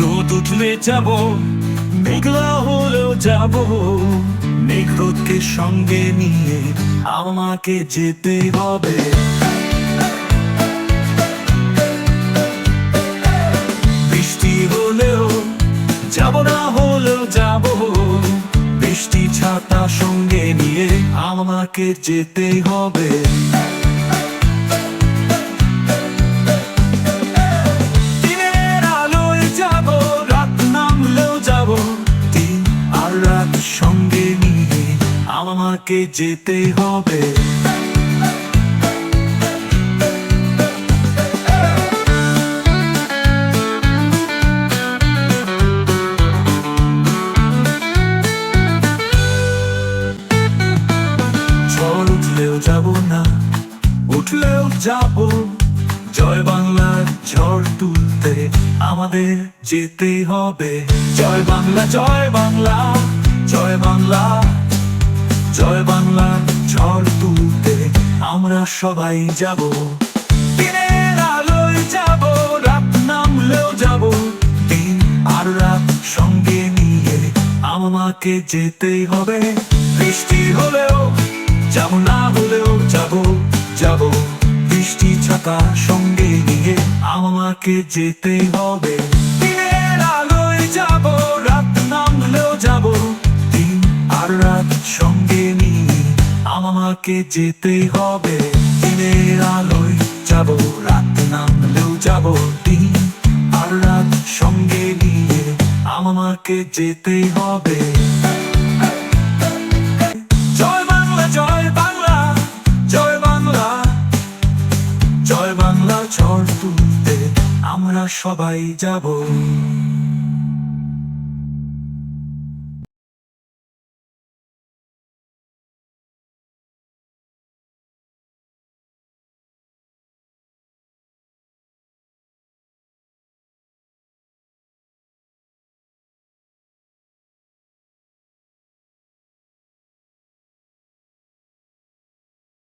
রোদ উঠলে যাব, মেঘলা হলেও যাব। মেঘরোদকে সঙ্গে নিয়ে আমাকে যেতে হবে। বৃষ্টি হলেও যাব না, হলেও যাব। বৃষ্টি ছাতা সঙ্গে নিয়ে আমাকে যেতে হবে। সঙ্গে নিয়ে আমাকে যেতে হবে। যাব না, উঠলেও যাব। জয় বাংলার ঝড় তুলতে আমাদের যেতে হবে। জয় বাংলা জয় বাংলা। জয় বাংলা, জয় বাংলার ঝড় তুলতে আমরা সবাই যাব। দিনের আলোয় যাব, রাত নামলেও যাব। দিন আর রাত সঙ্গে নিয়ে আমাকে যেতেই হবে। বৃষ্টি হলেও যাব, না হলেও যাব যাব। বৃষ্টি ছাতা সঙ্গে নিয়ে আমাকে যেতেই হবে। আমাকে যেতেই হবে। দিনের আলোয় যাব, রাত নামলেও যাব দিন। আর রাত সঙ্গে নিয়ে আমাকে যেতেই হবে। তুলতে আমরা সবাই যাব।